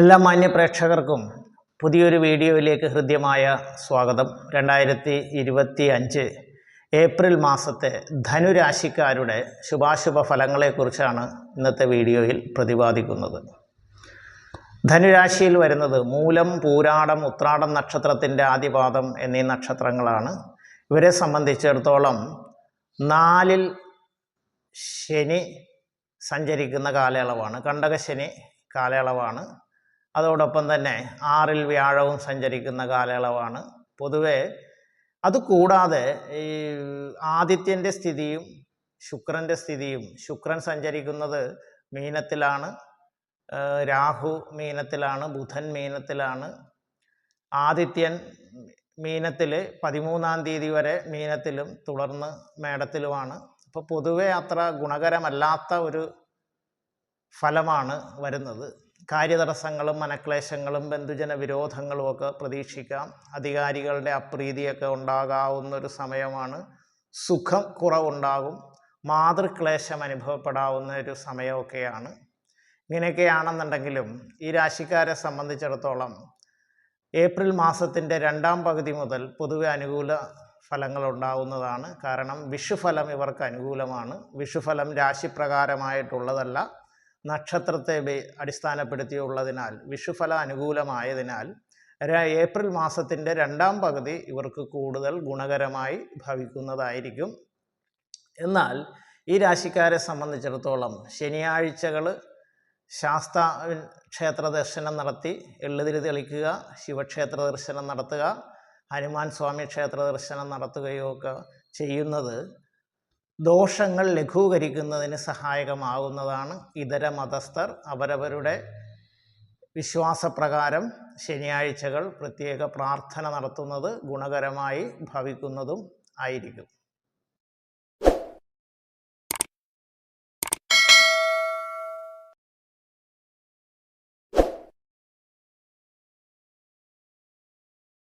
എല്ലാ മാന്യ പ്രേക്ഷകർക്കും പുതിയൊരു വീഡിയോയിലേക്ക് ഹൃദ്യമായ സ്വാഗതം. രണ്ടായിരത്തി ഇരുപത്തി അഞ്ച് ഏപ്രിൽ മാസത്തെ ധനുരാശിക്കാരുടെ ശുഭാശുഭ ഫലങ്ങളെക്കുറിച്ചാണ് ഇന്നത്തെ വീഡിയോയിൽ പ്രതിപാദിക്കുന്നത്. ധനുരാശിയിൽ വരുന്നത് മൂലം പൂരാടം ഉത്രാടം നക്ഷത്രത്തിന്റെ ആദ്യപാദം എന്നീ നക്ഷത്രങ്ങളാണ്. ഇവരെ സംബന്ധിച്ചിടത്തോളം നാലിൽ ശനി സഞ്ചരിക്കുന്ന കാലയളവാണ്. കണ്ടകശനി കാലയളവാണ്. അതോടൊപ്പം തന്നെ ആറിൽ വ്യാഴവും സഞ്ചരിക്കുന്ന കാലയളവാണ്. പൊതുവെ അതുകൂടാതെ ഈ ആദിത്യന്റെ സ്ഥിതിയും ശുക്രന്റെ സ്ഥിതിയും ശുക്രൻ സഞ്ചരിക്കുന്നത് മീനത്തിലാണ് രാഹു മീനത്തിലാണ് ബുധൻ മീനത്തിലാണ്. ആദിത്യൻ മീനത്തിൽ പതിമൂന്നാം തീയതി വരെ മീനത്തിലും തുടർന്ന് മേടത്തിലുമാണ്. അപ്പോൾ പൊതുവെ അത്ര ഗുണകരമല്ലാത്ത ഒരു ഫലമാണ് വരുന്നത്. കാര്യതടസ്സങ്ങളും മനക്ലേശങ്ങളും ബന്ധുജന വിരോധങ്ങളും ഒക്കെ പ്രതീക്ഷിക്കാം. അധികാരികളുടെ അപ്രീതിയൊക്കെ ഉണ്ടാകാവുന്ന ഒരു സമയമാണ്. സുഖം കുറവുണ്ടാകും. മാതൃക്ലേശം അനുഭവപ്പെടാവുന്ന ഒരു സമയമൊക്കെയാണ്. ഇങ്ങനെയൊക്കെയാണെന്നുണ്ടെങ്കിലും ഈ രാശിക്കാരെ സംബന്ധിച്ചിടത്തോളം ഏപ്രിൽ മാസത്തിന്റെ രണ്ടാം പകുതി മുതൽ പൊതുവെ അനുകൂല ഫലങ്ങൾ ഉണ്ടാകുന്നതാണ് കാരണം വിഷുഫലം ഇവർക്ക് അനുകൂലമാണ്. വിഷുഫലം രാശിപ്രകാരമായിട്ടുള്ളതല്ല. നക്ഷത്രത്തെ അടിസ്ഥാനപ്പെടുത്തിയുള്ളതിനാൽ വിഷുഫല അനുകൂലമായതിനാൽ ഏപ്രിൽ മാസത്തിന്റെ രണ്ടാം പകുതി ഇവർക്ക് കൂടുതൽ ഗുണകരമായി ഭവിക്കുന്നതായിരിക്കും. എന്നാൽ ഈ രാശിക്കാരെ സംബന്ധിച്ചിടത്തോളം ശനിയാഴ്ചകൾ ശാസ്ത ക്ഷേത്ര ദർശനം നടത്തി എള്ളുതിരി തെളിക്കുക ശിവക്ഷേത്ര ദർശനം നടത്തുക ഹനുമാൻ സ്വാമി ക്ഷേത്ര ദർശനം നടത്തുകയോ ഒക്കെ ചെയ്യുന്നത് ദോഷങ്ങൾ ലഘൂകരിക്കുന്നതിന് സഹായകമാകുന്നതാണ് ഇതര മതസ്ഥർ അവരവരുടെ വിശ്വാസപ്രകാരം ശനിയാഴ്ചകൾ പ്രത്യേക പ്രാർത്ഥന നടത്തുന്നത് ഗുണകരമായി ഭവിക്കുന്നതും ആയിരിക്കും.